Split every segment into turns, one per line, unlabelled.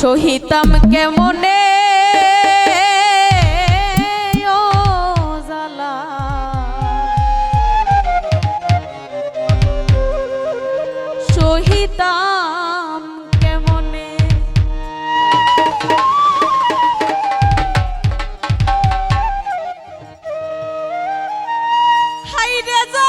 সহিতাম কেমনে? সহিতাম কেমনে? জল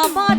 আমার